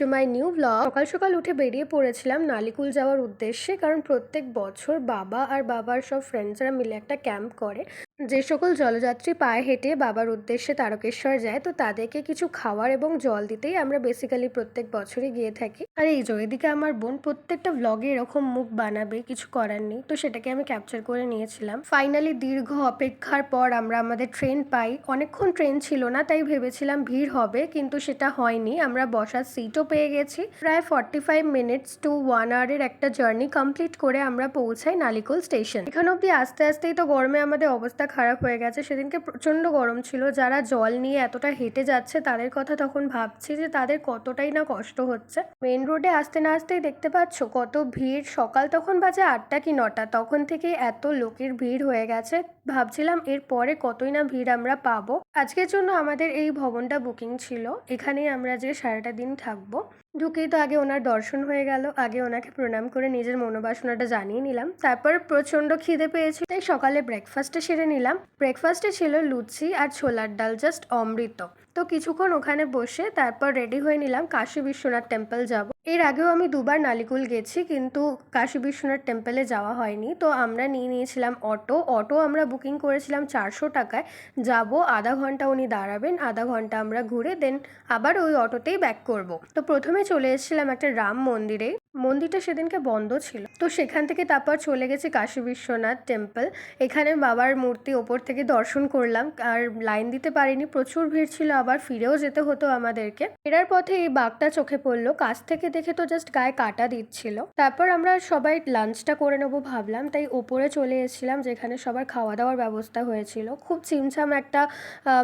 Two my new blog সকাল সকাল উঠে বেরিয়ে পড়েছিলাম নালিকুল যাওয়ার উদ্দেশ্যে, কারণ প্রত্যেক বছর বাবা আর বাবার সব ফ্রেন্ডসরা মিলে একটা ক্যাম্প করে। যে সকল জলযাত্রী পায়ে হেঁটে বাবার উদ্দেশ্যে তারকেশ্বর যায়, তো তাদেরকে কিছু খাওয়ার এবং জল দিতেই আমরা বেসিক্যালি প্রত্যেক বছরই গিয়ে থাকি। আর এই যে এদিকে আমার বোন প্রত্যেকটা ব্লগে এরকম মুখ বানাবে, কিছু করার নেই। তো সেটাকে আমি ক্যাপচার করে নিয়েছিলাম। ফাইনালি দীর্ঘ অপেক্ষার পর আমরা আমাদের ট্রেন পাই। অনেকক্ষণ ট্রেন ছিল না, তাই ভেবেছিলাম ভিড় হবে, কিন্তু সেটা হয়নি। আমরা বসার সিটও পেয়ে গেছি। প্রায় forty five minutes to one আওয়ারের একটা জার্নি কমপ্লিট করে আমরা পৌঁছাই নালিকোল স্টেশন এখানে অব্দি আস্তে আস্তেই তো গরমে আমাদের অবস্থা খারাপ হয়ে গেছে। সেদিনকে প্রচণ্ড গরম ছিল। যারা জল নিয়ে এতটা হেঁটে যাচ্ছে, তাদের কথা তখন ভাবছি যে তাদের কতটাই না কষ্ট হচ্ছে। মেন রোডে আসতে না আসতেই দেখতে পাচ্ছ কত ভিড়। সকাল তখন বাজে আটটা কি নটা। তখন থেকে এত লোকের ভিড় হয়ে গেছে। ভাবছিলাম এর পরে কতই না ভিড় আমরা পাবো। আজকের জন্য আমাদের এই ভবনটা বুকিং ছিল। এখানেই আমরা যে সারাটা দিন থাকব। ঢুকেই তো আগে ওনার দর্শন হয়ে গেল, আগে ওনাকে প্রণাম করে নিজের মনোবাসনাটা জানিয়ে নিলাম। তারপর প্রচণ্ড খিদে পেয়েছি, তাই সকালে ব্রেকফাস্টে সেরে নিলাম। ব্রেকফাস্টে ছিল লুচি আর ছোলার ডাল জাস্ট অমৃত। তো কিছুক্ষণ ওখানে বসে তারপর রেডি হয়ে নিলাম, কাশী বিশ্বনাথ টেম্পল যাব। এর আগেও আমি দুবার নালিকুল গেছি, কিন্তু কাশী বিশ্বনাথ টেম্পলে যাওয়া হয়নি। তো আমরা নিয়ে নিয়েছিলাম অটো। অটো আমরা বুকিং করেছিলাম চারশো টাকায়। যাব, আধা ঘণ্টা উনি দাঁড়াবেন, আধা ঘণ্টা আমরা ঘুরে দেন আবার ওই অটোতেই ব্যাক করব। তো প্রথমে চলে এসেছিলাম একটা রাম মন্দিরে। মন্দিরটা সেদিনকে বন্ধ ছিল। তো সেখান থেকে তারপর চলে গেছে কাশী বিশ্বনাথ টেম্পল এখানে বাবার মূর্তি ওপর থেকে দর্শন করলাম। আর লাইন দিতে পারিনি। প্রচুর ভিড় ছিল, আবার ফিরেও যেতে হতো আমাদেরকে। ফেরার পথে এই বাঘটা চোখে পড়ল। কাছ থেকে দেখে তো জাস্ট গায়ে কাটা দিচ্ছিল। তারপর আমরা সবাই লাঞ্চটা করে নেব ভাবলাম। তাই ওপরে চলে এসেছিলাম, যেখানে সবার খাওয়া দাওয়ার ব্যবস্থা হয়েছিল। খুব চিমছাম একটা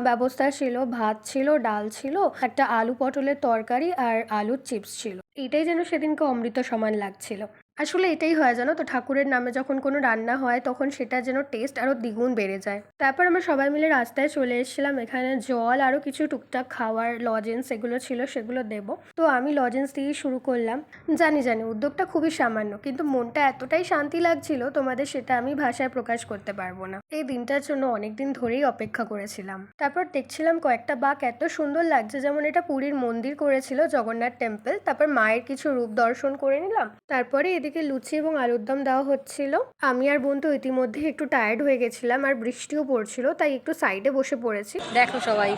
ব্যবস্থা ছিল। ভাত ছিল, ডাল ছিল, একটা আলু পটলের তরকারি আর আলুর চিপস ছিল। এটাই যেন সেদিনকে অমৃত সমান লাগছিল। আসলে এটাই হয় জানো তো? ঠাকুরের নামে যখন কোনো রান্না হয়, তখন সেটা যেন টেস্ট আরও দ্বিগুণ বেড়ে যায়। তারপর আমরা সবাই মিলে রাস্তায় চলে এসেছিলাম। এখানে জল আরও কিছু টুকটাক খাওয়ার লজেন্স এগুলো ছিল, সেগুলো দেব। তো আমি লজেন্স দিয়ে শুরু করলাম। জানি জানি, উদ্যোগটা খুবই সামান্য, কিন্তু মনটা এতটাই শান্তি লাগছিল তোমাদের সেটা আমি ভাষায় প্রকাশ করতে পারব না। এই দিনটার জন্য অনেক দিন ধরেই অপেক্ষা করেছিলাম। তারপর দেখছিলাম কয়েকটা বাঘ এত সুন্দর লাগছে যেমন এটা পুরীর মন্দির করেছিল, জগন্নাথ টেম্পল তারপর মায়ের কিছু রূপ দর্শন করে নিলাম। তারপরে এদিকে লুচি এবং আলুর দম দেওয়া হচ্ছিল। আমি আর বোন তো ইতিমধ্যে একটু টায়ার্ড হয়ে গেছিলাম আর বৃষ্টিও পড়ছিল, তাই একটু সাইডে বসে পড়েছি। দেখো সবাই।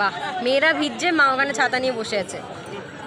বাহ, মেয়েরা ভিজছে, মা ওখানে ছাতা নিয়ে বসে আছে।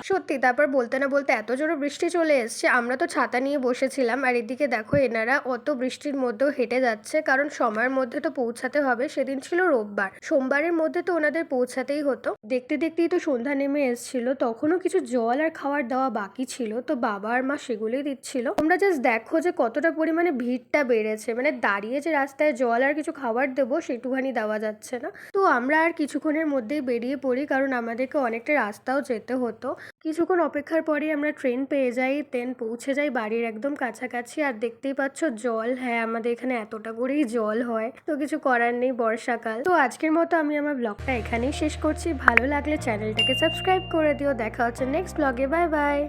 সত্যি, তারপর বলতে না বলতে এত জোরে বৃষ্টি চলে এসছে, আমরা তো ছাতা নিয়ে বসেছিলাম, আর এদিকে দেখো এনারা অত বৃষ্টির মধ্যেও হেঁটে যাচ্ছে, কারণ সময়ের মধ্যে তো পৌঁছাতে হবে, সেদিন ছিল রোববার, সোমবারের মধ্যে তো ওনাদের পৌঁছাতেই হতো। দেখতে দেখতেই তো সন্ধ্যা নেমে এসছিল, তখনও কিছু জল আর খাবার দেওয়া বাকি ছিল, তো বাবা আর মা সেগুলোই দিচ্ছিল। তোমরা জাস্ট দেখো যে কতটা পরিমাণে ভিড়টা বেড়েছে মানে দাঁড়িয়ে যে রাস্তায় জল আর কিছু খাবার দেবো, সেটুখানি দেওয়া যাচ্ছে না। তো আমরা আর কিছুক্ষণের মধ্যেই বেরিয়ে পড়ি, কারণ আমাদেরকে অনেকটা রাস্তাও যেতে হতো। কিছুক্ষণ অপেক্ষার পরে আমরা ট্রেন পেয়ে যাই ট্রেন পৌঁছে যাই বাড়ির একদম কাছাকাছি। আর দেখতেই পাচ্ছ জল হ্যাঁ আমাদের এখানে এতটা করেই জল হয়, তো কিছু করার নেই বর্ষাকাল। তো আজকের মতো আমি আমার ব্লগটা এখানেই শেষ করছি। ভালো লাগলে চ্যানেলটাকে সাবস্ক্রাইব করে দিও। দেখা হচ্ছে নেক্সট ব্লগে বাই বাই